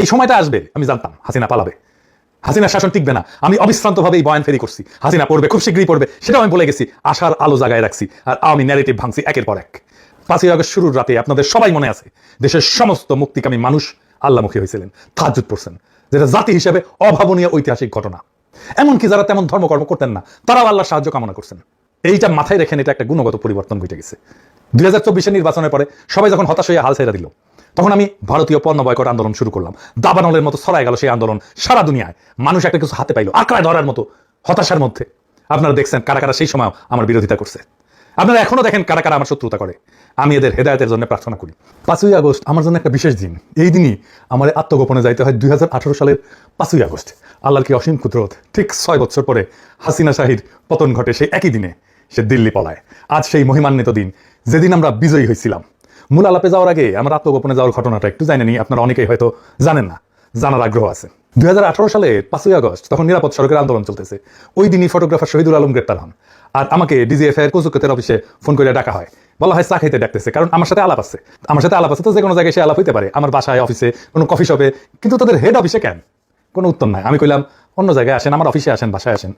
এই সময়টা আসবে, আমি জানতাম হাসিনা পালাবে। হাসিনার শাসন টিকবে না। আমি অবিশ্রান্তভাবে এই বয়ান ফেরি করছি। হাসিনা পড়বে, খুব শীঘ্রই পড়বে। সেটাও আমি বলে গেছি, আশার আলো জাগায় রাখছি, আর আমি ন্যারেটিভ ভাঙছি একের পর এক। পাঁচই আগস্ট শুরুর রাতে আপনাদের সবাই মনে আছে, দেশের সমস্ত মুক্তিকামী মানুষ আল্লামুখী হয়েছিলেন তাহাজুদ পড়ছেন। যেটা জাতি হিসেবে অভাবনীয় ঐতিহাসিক ঘটনা। এমনকি যারা তেমন ধর্মকর্ম করতেন না, তারাও আল্লাহর সাহায্য কামনা করছেন। এইটা মাথায় রেখেন এটা একটা গুণগত পরিবর্তন ঘটে গেছে। দুই হাজার চব্বিশের নির্বাচনের পরে সবাই যখন হতাশ হয়ে হাল ছেড়ে দিল তখন আমি ভারতীয় পণ্য বয়কট আন্দোলন শুরু করলাম। দাবানলের মতো ছড়াই গেল সেই আন্দোলন সারা দুনিয়ায়। মানুষ একটা কিছু হাতে পাইলো, আঁকড়ায় ধরার মতো, হতাশার মধ্যে। আপনারা দেখছেন কারা কারা সেই সময় আমার বিরোধিতা করছে। আপনারা এখনও দেখেন কারা কারা আমার শত্রুতা করে। আমি এদের হেদায়তের জন্য প্রার্থনা করি। পাঁচই আগস্ট আমার জন্য একটা বিশেষ দিন। এই দিনই আমার আত্মগোপনে যাইতে হয় দুই হাজার আঠারো সালের পাঁচই আগস্ট। আল্লাহর কি অসীম কুদরত। ঠিক ছয় বছর পরে হাসিনা শাহির পতন ঘটে সেই একই দিনে সে দিল্লি পলায়। আজ সেই মহিমান্বিত দিন। যেদিন আমরা বিজয়ী হয়েছিলাম। মূল আলাপে যাওয়ার আগে আমার আত্মগোপনে যাওয়ার ঘটনাটা একটু জানেনি আপনারা অনেকেই হয়তো জানেন না, জানার আগ্রহ আছে। দুই হাজার আঠারো সালে পাঁচই আগস্ট তখন নিরাপদ সড়কের আন্দোলন চলতেছে। ওই দিনই ফটোগ্রাফার শহীদুল আলম গ্রেপ্তার হন। আর আমাকে ডিজিএফ এর কুচুকেতের অফিসে ফোন করে ডাকা হয়। বলা হয়, চা খাইতে ডাকতেছে, কারণ আমার সাথে আলাপ আছে। আমার সাথে আলাপ আছে তো যে কোনো জায়গায় সে আলাপ হইতে পারে। আমার বাসায়, অফিসে, কোনো কফি শপে। কিন্তু তাদের হেড অফিসে কেন? কোনো উত্তর নাই। আমি কইলাম, অন্য জায়গায় আসেন, আমার অফিসে আসেন, বাসায় আসেন।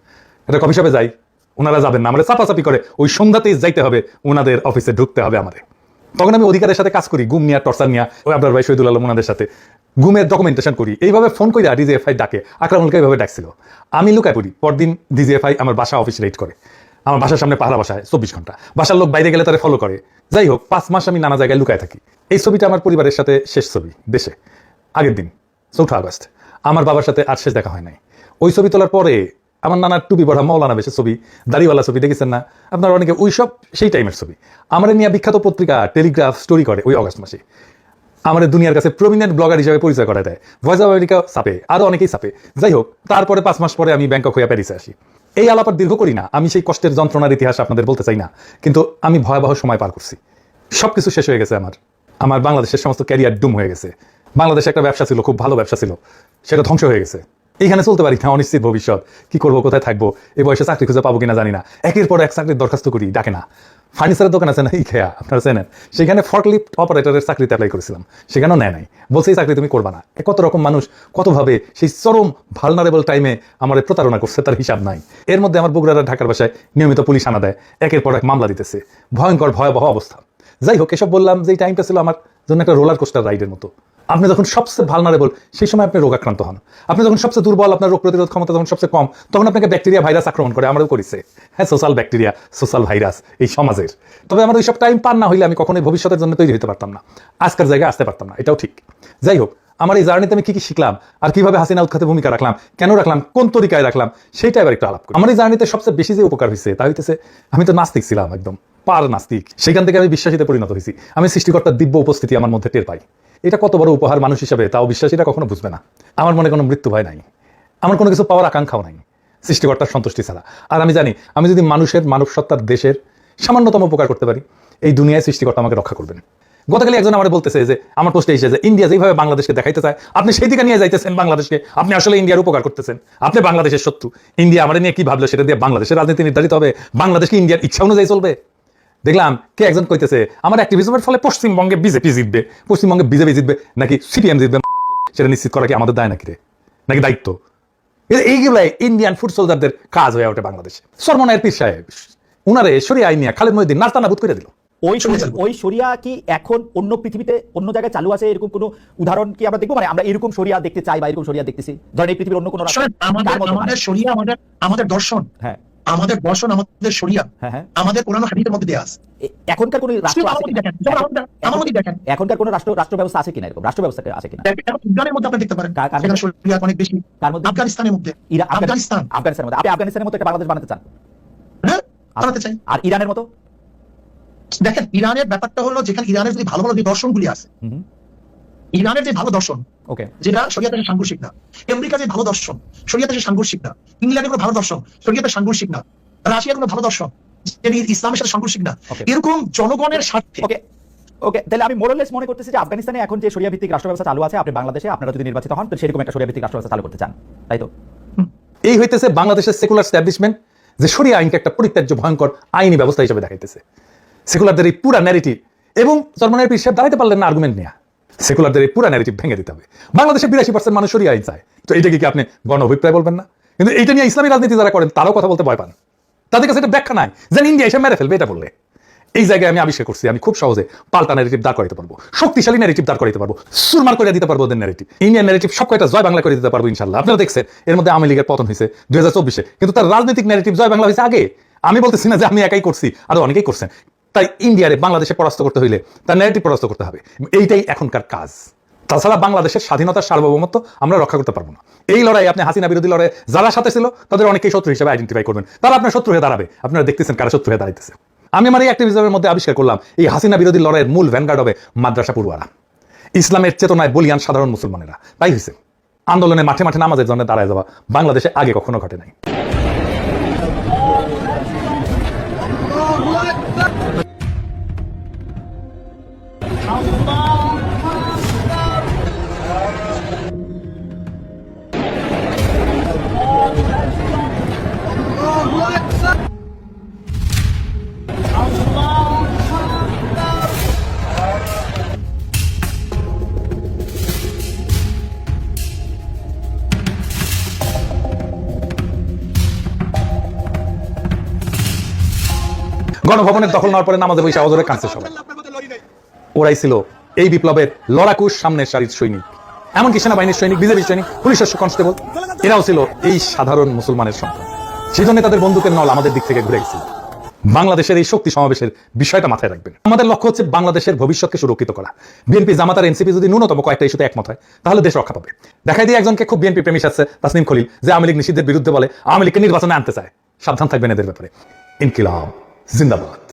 এটা কফি শপে যাই। ওনারা যাবেন না। আমাদের চাপাচাপি করে। ওই সন্ধ্যাতেই যাইতে হবে। ওনাদের অফিসে ঢুকতে হবে আমাদের তখন আমি অধিকারের সাথে কাজ করি গুম নিয়ে, টর্চার নিয়ে, ওই আপনার ভাই শহীদুল আলম ওনাদের সাথে। গুমের ডকুমেন্টেশন করি। এইভাবে ফোন করে ডিজিএফআই ডাকে। আকরামুলকে এইভাবে ডাকছিল। আমি লুকায় পড়ি। পরদিন ডিজিএফআই আমার বাসা অফিস রেট করে। আমার বাসার সামনে পাহারা বাসায়, চব্বিশ ঘণ্টা। বাসার লোক বাইরে গেলে তারা ফলো করে। যাই হোক, পাঁচ মাস আমি নানা জায়গায় লুকায় থাকি। এই ছবিটা আমার পরিবারের সাথে শেষ ছবি, দেশে। আগের দিন, চৌঠা আগস্ট। আমার বাবার সাথে আর শেষ দেখা হয় নাই। ওই ছবি তোলার পরে আমার নানা টুপি পড়া মৌলানা বেশের ছবি, দাড়িওয়ালা ছবি, দেখেছেন না? আপনার অনেকে ওই সব সেই টাইমের ছবি। আমার নিয়ে বিখ্যাত পত্রিকা টেলিগ্রাফ স্টোরি করে ওই অগস্ট মাসে। আমাদের দুনিয়ার কাছে প্রমিনেন্ট ব্লগার হিসেবে পরিচয় করা দেয়। ভয়েস অফ আমেরিকা চাপে আরও অনেকেই চাপে যাই হোক, তারপরে পাঁচ মাস পরে আমি ব্যাংকক হয়ে প্যারিসে আসি। এই আলাপ আর দীর্ঘ করি না, আমি সেই কষ্টের যন্ত্রণার ইতিহাস আপনাদের বলতে চাই না, কিন্তু আমি ভয়াবহ সময় পার করছি। সব কিছু শেষ হয়ে গেছে আমার। আমার বাংলাদেশের সমস্ত ক্যারিয়ার ডুম হয়ে গেছে। বাংলাদেশে একটা ব্যবসা ছিল, খুব ভালো ব্যবসা ছিল। সেটা ধ্বংস হয়ে গেছে। এইখানে চলতে পারি না, অনিশ্চিত ভবিষ্যৎ। কি করব, কোথায় থাকব? এই বয়সে চাকরি খুঁজে পাবো কিনা জানি না। একের পর এক চাকরির দরখাস্ত করি, ডাকে না। ফার্নিচারের দোকান আছে না? এই খেয়া, আপনারা চেনেন? সেখানে ফর্কলিফট অপারেটরের চাকরিতে অ্যাপ্লাই করেছিলাম। সেখানেও নেয় নাই। বলছে, এই চাকরি তুমি করবা না। এ কত রকম মানুষ, কতভাবে সেই চরম ভালনারেবল টাইমে আমার প্রতারণা করছে, তার হিসাব নাই। এর মধ্যে আমার বগুড়ারা ঢাকার বাসায় নিয়মিত পুলিশ আনা দেয়, একের পর এক মামলা দিতেছে। ভয়ঙ্কর, ভয়াবহ অবস্থা। যাই হোক, এসব বললাম যে, এই টাইমটা ছিল আমার জন্য একটা রোলার কোস্টার রাইডের মতো। আপনি যখন সবচেয়ে ভালনারেবল সেই সময় আপনি রোগাক্রান্ত হন। আপনি যখন সবচেয়ে দুর্বল, আপনার রোগ প্রতিরোধ ক্ষমতা যখন সবচেয়ে কম, তখন আপনাকে ব্যাকটেরিয়া ভাইরাস আক্রমণ করে। আমারও করেছে। হ্যাঁ সোশ্যাল ব্যাকটেরিয়া সোশ্যাল ভাইরাস এই সমাজের। তবে আমার ওইসব টাইম পার না হইলে আমি কখনোই ভবিষ্যতের জন্য তৈরি হতে পারতাম না। আজকের জায়গায় আসতে পারতাম না। এটাও ঠিক। যাই হোক আমার এই জার্নিতে আমি কি কি শিখলাম? আর কীভাবে হাসিনা উৎখাতে ভূমিকা রাখলাম? কেন রাখলাম? কোন তরিকায় রাখলাম? সেইটা এবার একটু আলাপ করি। আমার এই জার্নিতে সবচেয়ে বেশি যে উপকার হয়েছে তা হইতেছে আমি তো নাস্তিক ছিলাম একদম, পার নাস্তিক। সেখান থেকে আমি বিশ্বাসীতে পরিণত হয়েছি আমি সৃষ্টিকর্তার দিব্য উপস্থিতি আমার মধ্যে টের পাই। এটা কত বড় উপহার মানুষ হিসাবে, তাও বিশ্বাসীরা কখনো বুঝবে না। আমার মনে কোনো মৃত্যু ভয় নাই। আমার কোনো কিছু পাওয়ার আকাঙ্ক্ষাও নাই, সৃষ্টিকর্তার সন্তুষ্টি ছাড়া। আর আমি জানি, আমি যদি মানুষের মানব সত্তার দেশের সামান্যতম উপকার করতে পারি, এই দুনিয়ায় সৃষ্টিকর্তা আমাকে রক্ষা করবেন। গতকালে একজন আমার বলতেছে যে, আমার পোস্টে এসে যে, ইন্ডিয়া যেভাবে বাংলাদেশকে দেখাইতে চায়, আপনি সেই দিকে নিয়ে যাইতেছেন বাংলাদেশকে। আপনি আসলে ইন্ডিয়ার উপকার করতেছেন। আপনি বাংলাদেশের শত্রু। ইন্ডিয়া আমার নিয়ে কি ভাবলো সেটা দিয়ে বাংলাদেশের রাজনীতি নির্ধারিত হবে। বাংলাদেশকে ইন্ডিয়ার ইচ্ছা অনুযায়ী চলবে। দেখলাম কে একজন কইতেছে, আমার অ্যাক্টিভিজমের ফলে পশ্চিমবঙ্গে বিজেপি জিতবে। পশ্চিমবঙ্গে বিজেপি জিতবে, নাকি সিপিএম জিতবে? সেটা নিশ্চিত করা কি আমাদের দায় নাকি রে? নাকি দায়িত্ব? এইগুলাই ইন্ডিয়ান ফুড সোলজারদের কাজ হয়ে ওঠে বাংলাদেশে। সরমনায়ের পীর সাহেব, উনারে সরিয়ে আইন নিয়ে খালেদ মহিদিন নাস্তা নাবুদ করে দিল। ওই ওই শরিয়া কি এখন অন্য পৃথিবীতে অন্য জায়গায় চালু আছে? এরকম কোনো উদাহরণ কি আমরা দেখব? মানে আমরা এরকম শরিয়া দেখতে চাই বা এরকম শরিয়া দেখতেছি? ধরেন এই পৃথিবীর অন্য কোনো আমাদের তার মানে। শরিয়া আমাদের আমাদের দর্শন হ্যাঁ। আমাদের দর্শন আমাদের শরিয়া হ্যাঁ হ্যাঁ। আমাদের পুরানো হাদিসের মধ্যে দেয়া আছে। এখনকার কোনো রাষ্ট্র আছে দেখেন। এখনকার কোনো রাষ্ট্র রাষ্ট্র ব্যবস্থা আছে কিনা? এরকম রাষ্ট্র ব্যবস্থা আছে কিনা? ইরানের মধ্যে আপনি দেখতে পারেন। কার- কার সেখানে শরিয়া অনেক বেশি। কার মধ্যে? আফগানিস্তানের মধ্যে। আফগানিস্তান। আফগানিস্তানের মধ্যে। আপনি আফগানিস্তানের মতো একটা বাংলাদেশ বানাতে চান? হ্যাঁ বানাতে চাই। আর ইরানের মতো? দেখেন ইরানের ব্যাপারটা হলো যেখানে ইরানের যদি ভালো ভালো যে দর্শনগুলি আছে ইরানের যে ভালো দর্শন ওকে। যেটা শরিয়াতের সাংঘর্ষিক না আমেরিকা যে ভালো দর্শন শরিয়াতের সাংঘর্ষিক না ইংল্যান্ডের কোনো ভালো দর্শন শরিয়াতের সাংঘর্ষিক না রাশিয়ার কোনো ভালো দর্শন যেটি ইসলামের সাথে সাংঘর্ষিক না এরকম জনগণের স্বার্থে। ওকে ওকে তাহলে আমি মোরলেস মনে করতেছি যে আফগানিস্তানে এখন যে শরিয়া ভিত্তিক রাষ্ট্র ব্যবস্থা চালু আছে আপনি বাংলাদেশে আপনারা যদি নির্বাচিত হন তো সেরকম একটা শরিয়া ভিত্তিক রাষ্ট্র ব্যবস্থা চালু করতে চান তাই তো? এই হইতেছে বাংলাদেশের সেকুলার স্ট্যাবলিশমেন্ট যে সরিয়া আইনকে একটা পরিত্যাজ্য ভয়ঙ্কর আইনি ব্যবস্থা হিসেবে দেখাইতেছে। সেকুলারদের এই পুরা ন্যারেটিভ এবং চরমনের পীর সাহেব দাঁড়াইতে পারলেন না আর্গুমেন্ট নিয়ে। সেকুলারদের এই পুরা ন্যারেটিভ ভেঙে দিতে হবে। বাংলাদেশে বিরাশি পার্সেন্ট মানুষ সরিয়ে আইন চায়। তো এইটাকে কি আপনি গণ অভিপ্রায় বলবেন না? কিন্তু এইটা নিয়ে ইসলামী রাজনীতি যারা করেন, তারাও কথা বলতে ভয় পান। তাদের কাছে এটা ব্যাখ্যা নাই। যেন ইন্ডিয়া এসে মেরে ফেলবে এটা বললে। এই জায়গায় আমি আবিষ্কার করছি, আমি খুব সহজে পাল্টা ন্যারেটিভ দাঁড় করাইতে পারব। শক্তিশালী ন্যারেটিভ দাঁড় করাইতে পারব। সুরমার করে দিতে পারব ওদের ন্যারেটিভ ইন্ডিয়ান ন্যারেটিভ সব কয়টা জয় বাংলা করে দিতে পারব ইনশাল্লাহ আপনারা দেখছেন, এর মধ্যে আওয়ামী লীগের পতন হয়েছে চব্বিশে। কিন্তু তার রাজনৈতিক ন্যারেটিভ জয় বাংলা হয়েছে আগে। আমি বলতেছি না যে আমি একাই করছি, আরও অনেকেই করছেন। তাই ইন্ডিয়ারে বাংলাদেশে পরাস্ত করতে হইলে তার ন্যারেটিভ পরাস্ত করতে হবে। এইটাই এখনকার কাজ। তাছাড়া বাংলাদেশের স্বাধীনতার সার্বভৌমত্ব আমরা রক্ষা করতে পারব না। এই লড়াই আপনি হাসিনা বিরোধী লড়াই যারা সাথে ছিল, তাদের অনেকেই শত্রু হিসেবে আইডেন্টিফাই করবেন। তারা আপনার শত্রু হয়ে দাঁড়াবে। আপনারা দেখতেছেন কারা শত্রু হয়ে দাঁড়াইতেছে। আমি আমার এই অ্যাক্টিভিজমের মধ্যে আবিষ্কার করলাম, এই হাসিনা বিরোধী লড়াইয়ের মূল ভ্যানগার্ড হবে মাদ্রাসা পড়ুয়ারা। ইসলামের চেতনায় বলিয়ান সাধারণ মুসলমানেরা। তাই হয়েছে আন্দোলনে মাঠে মাঠে নামাজের জন্য দাঁড়ায় যাওয়া বাংলাদেশে আগে কখনো ঘটে নাই। গণভবনের দখল নেওয়ার পরে নামাজে বৈশা অজরে কাঁদছে সবাই। ওরাই ছিল এই বিপ্লবের লড়াকুশ সামনের সারির সৈনিক। এমনকি সেনাবাহিনীর সৈনিক, বিজেপি সৈনিক, পুলিশের কনস্টেবল, এরাও ছিল এই সাধারণ মুসলমানের সন্তান। সেই জন্য তাদের বন্দুকের নল আমাদের দিক থেকে ঘুরে গেছিল। বাংলাদেশের এই শক্তি সমাবেশের বিষয়টা মাথায় রাখবেন। আমাদের লক্ষ্য হচ্ছে বাংলাদেশের ভবিষ্যৎকে সুরক্ষিত করা। বিএনপি জামাতার এনসিপি যদি ন্যূনতম কয়েকটা ইস্যুতে একমত হয়, তাহলে দেশ রক্ষা পাবে। দেখাই দিয়ে একজনকে খুব বিএনপি প্রেমিস আছে তাসনিম খলিল, যে আওয়ামী লীগ নিষিদ্ধের বিরুদ্ধে বলে, আওয়ামী লীগকে নির্বাচনে আনতে চায়। সাবধান থাকবেন এদের ব্যাপারে। ইনকিলাব। জিন্দাবাদ